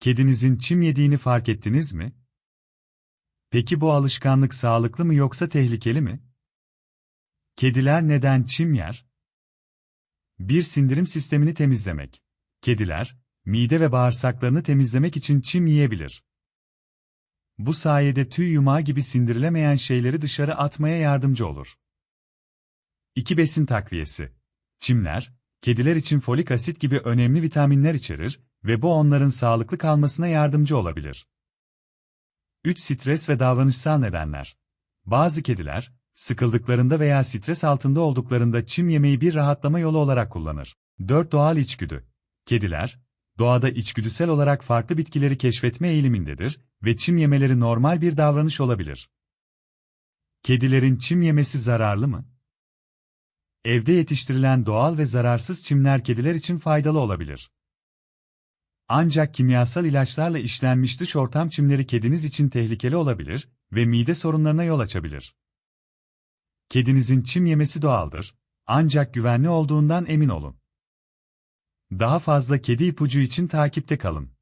Kedinizin çim yediğini fark ettiniz mi? Peki bu alışkanlık sağlıklı mı yoksa tehlikeli mi? Kediler neden çim yer? Bir sindirim sistemini temizlemek. Kediler, mide ve bağırsaklarını temizlemek için çim yiyebilir. Bu sayede tüy yumağı gibi sindirilemeyen şeyleri dışarı atmaya yardımcı olur. 2. Besin takviyesi. Çimler, kediler için folik asit gibi önemli vitaminler içerir ve bu onların sağlıklı kalmasına yardımcı olabilir. 3. Stres ve davranışsal nedenler. Bazı kediler, sıkıldıklarında veya stres altında olduklarında çim yemeyi bir rahatlama yolu olarak kullanır. 4. Doğal içgüdü. Kediler, doğada içgüdüsel olarak farklı bitkileri keşfetme eğilimindedir ve çim yemeleri normal bir davranış olabilir. Kedilerin çim yemesi zararlı mı? Evde yetiştirilen doğal ve zararsız çimler kediler için faydalı olabilir. Ancak kimyasal ilaçlarla işlenmiş dış ortam çimleri kediniz için tehlikeli olabilir ve mide sorunlarına yol açabilir. Kedinizin çim yemesi doğaldır, ancak güvenli olduğundan emin olun. Daha fazla kedi ipucu için takipte kalın.